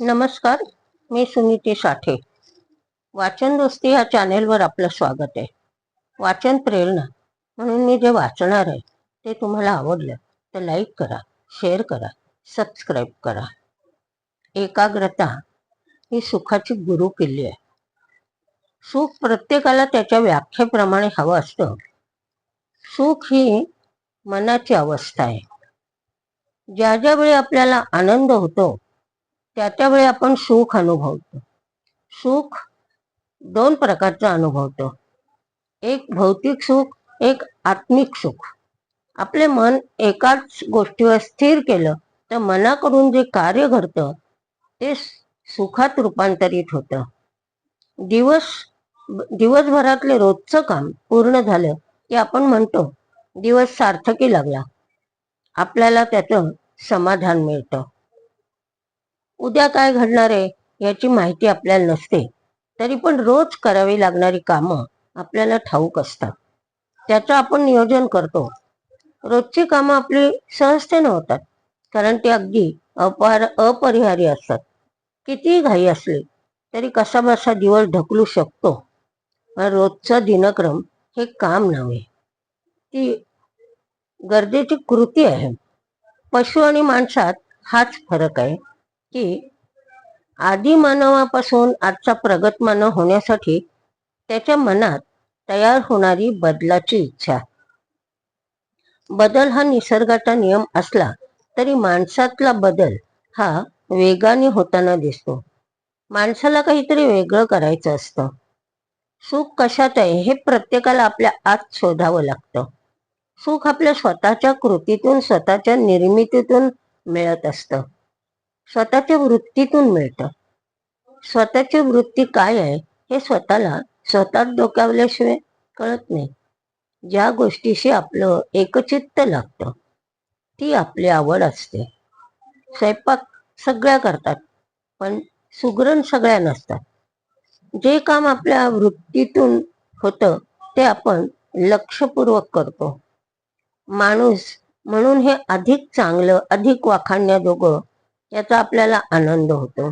नमस्कार मी सुनीती साठे. वाचन दोस्ती ह्या चॅनेलवर आपलं स्वागत आहे. वाचन प्रेरणा म्हणून मी जे वाचणार आहे ते तुम्हाला आवडलं तर लाईक करा शेअर करा सबस्क्राईब करा. एकाग्रता ही सुखाची गुरु किल्ली आहे. सुख प्रत्येकाला त्याच्या व्याख्येप्रमाणे हवं असतं. सुख ही मनाची अवस्था आहे. ज्या ज्यावेळी आपल्याला आनंद होतो त्या त्यावेळी आपण सुख अनुभवतो. सुख दोन प्रकारचं अनुभवतो. एक भौतिक सुख एक आत्मिक सुख. आपले मन एकाच गोष्टीवर स्थिर केलं तर मनाकडून जे कार्य घडतं ते सुखात रूपांतरित होतं. दिवस दिवसभरातले रोजचं काम पूर्ण झालं की आपण म्हणतो दिवस सार्थकी लागला. आपल्याला त्याचं समाधान मिळतं. उद्या काय घडणार आहे याची माहिती आपल्याला नसते. तरी पण रोज करावी लागणारी कामं आपल्याला ठाऊक असतात. त्याचं आपण नियोजन करतो. रोजची कामं आपली सहजतेनं होतात. कारण ती अगदी अपार अपरिहार्य असतात. कितीही घाई असली तरी कसा बसा दिवस ढकलू शकतो. रोजचं दिनक्रम हे काम नव्हे. ती गरजेची कृती आहे. पशु आणि माणसात हाच फरक आहे. की आदी मानवापासून आजचा प्रगत मानव होण्यासाठी त्याच्या मनात तयार होणारी बदलाची इच्छा. बदल हा निसर्गाचा नियम असला तरी माणसातला बदल हा वेगाने होताना दिसतो. माणसाला काहीतरी वेगळं करायचं असतं. सुख कशात आहे हे प्रत्येकाला आपल्या आत शोधावं लागतं. सुख आपल्या स्वतःच्या कृतीतून स्वतःच्या निर्मितीतून मिळत असतं. स्वतःच्या वृत्तीतून मिळतं. स्वतःची वृत्ती काय आहे हे स्वतःला स्वतःच डोकावल्याशिवाय कळत नाही. ज्या गोष्टीशी आपलं एकचित्त लागतं ती आपली आवड असते. स्वयंपाक सगळ्या करतात पण सुगरण सगळ्या नसतात. जे काम आपल्या वृत्तीतून होतं ते आपण लक्षपूर्वक करतो. माणूस म्हणून हे अधिक चांगलं अधिक वाखाणण्याजोगं याचा आपल्याला आनंद होतो.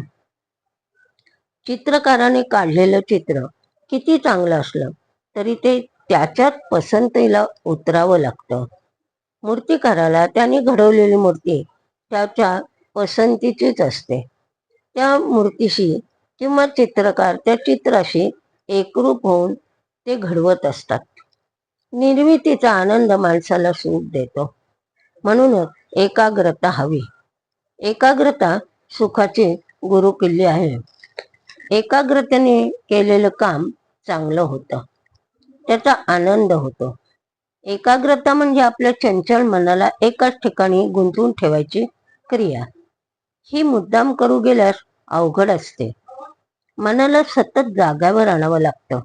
चित्रकाराने काढलेलं चित्र किती चांगलं असलं तरी ते त्याच्यात पसंतीला उतरावं लागतं. मूर्तिकाराला त्याने घडवलेली मूर्ती त्याच्या पसंतीचीच असते. त्या मूर्तीशी किंवा चित्रकार त्या चित्राशी एकरूप होऊन ते घडवत असतात. निर्मितीचा आनंद माणसाला सुख देतो. म्हणूनच एकाग्रता हवी. एकाग्रता सुखाचे गुरुकिल्ली आहे. एकाग्रतेने केलेलं काम चांगलं होतं. त्याचा आनंद होतो. एकाग्रता म्हणजे आपल्या चंचल मनाला एकाच ठिकाणी गुंतवून ठेवायची क्रिया. ही मुद्दाम करू गेल्यास अवघड असते. मनाला सतत जाग्यावर आणावं लागतं.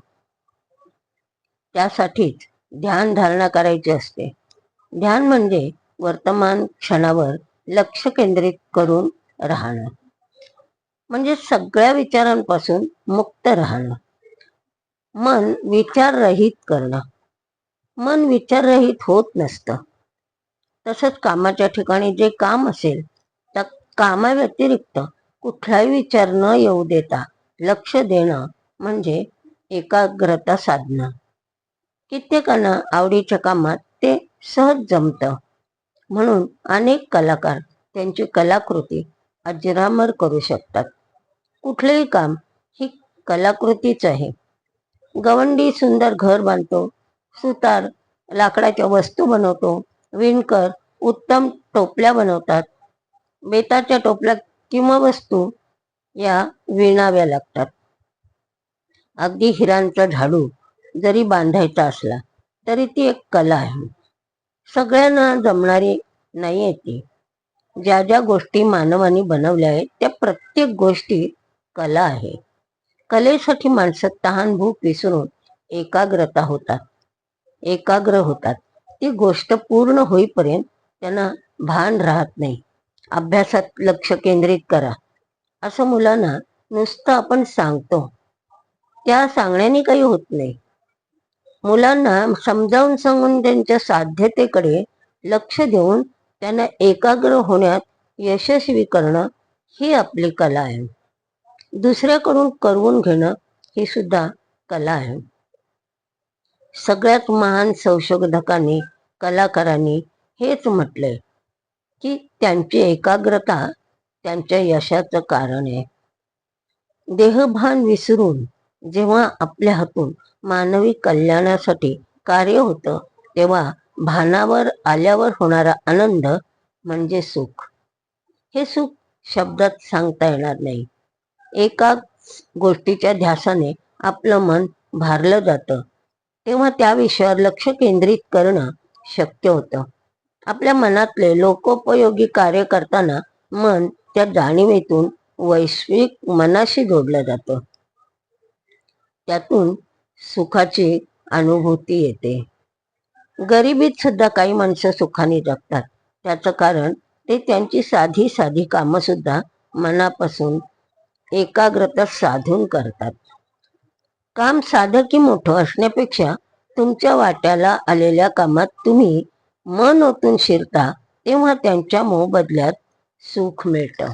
त्यासाठीच ध्यान धारणा करायची असते. ध्यान म्हणजे वर्तमान क्षणावर लक्ष केंद्रित करून राहणं. म्हणजे सगळ्या विचारांपासून मुक्त राहणं. मन विचाररहित करणं. मन विचाररहित होत नसतं. तसंच कामाच्या ठिकाणी जे काम असेल त्या कामाव्यतिरिक्त कुठलाही विचार न येऊ देता लक्ष देणं म्हणजे एकाग्रता साधणं. कित्येकांना आवडीच्या कामात ते सहज जमतं. म्हणून अनेक कलाकार त्यांची कलाकृती अजरामर करू शकतात. कुठलेही काम ही कलाकृतीच आहे. गवंडी सुंदर घर बांधतो सुतार लाकडाच्या वस्तू बनवतो विणकर उत्तम टोपल्या बनवतात. बेताच्या टोपल्या किंवा वस्तू या विणाव्या लागतात. अगदी हिरांचा झाडू जरी बांधायचा असला तरी ती एक कला आहे. सगळ्यांना जमणारी नाही ती. ज्या ज्या गोष्टी मानवाने बनवल्या आहेत त्या प्रत्येक गोष्टी कला आहे. कलेसाठी माणसं तहान भूक विसरून एकाग्रता होतात एकाग्र होतात. ती गोष्ट पूर्ण होईपर्यंत त्यांना भान राहत नाही. अभ्यासात लक्ष केंद्रित करा. असं मुलांना नुसतं आपण सांगतो. त्या सांगण्याने काही होत नाही. मुलांना समजावून सांगून त्यांच्या साध्यतेकडे लक्ष देऊन त्यांना एकाग्र होण्यात यशस्वी करणं ही आपली कला आहे. दुसऱ्याकडून करवून घेणं ही सुद्धा कला आहे. सगळ्यात महान संशोधकांनी कलाकारांनी हेच म्हटलंय की त्यांची एकाग्रता त्यांच्या यशाचं कारण आहे. देहभान विसरून जेव्हा आपल्या हातून मानवी कल्याणासाठी कार्य होतं तेव्हा भानावर आल्यावर होणारा आनंद म्हणजे सुख. हे सुख शब्दात सांगता येणार नाही. एका गोष्टीच्या ध्यासाने आपलं मन भारलं जातं. तेव्हा त्या विषयावर लक्ष केंद्रित करणं शक्य होतं. आपल्या मनातले लोकोपयोगी कार्य करताना मन त्या जाणीवेतून वैश्विक मनाशी जोडलं जातं. त्यातून सुखाची अनुभूती येते. गरिबीत सुद्धा काही माणसं सुखाने जगतात. त्याचं कारण ते त्यांची साधी साधी कामं सुद्धा मनापासून एकाग्रता साधून करतात. काम साधं की मोठं असण्यापेक्षा तुमच्या वाट्याला आलेल्या कामात तुम्ही मन ओतून शिरता तेव्हा त्यांच्या मोबदल्यात सुख मिळतं.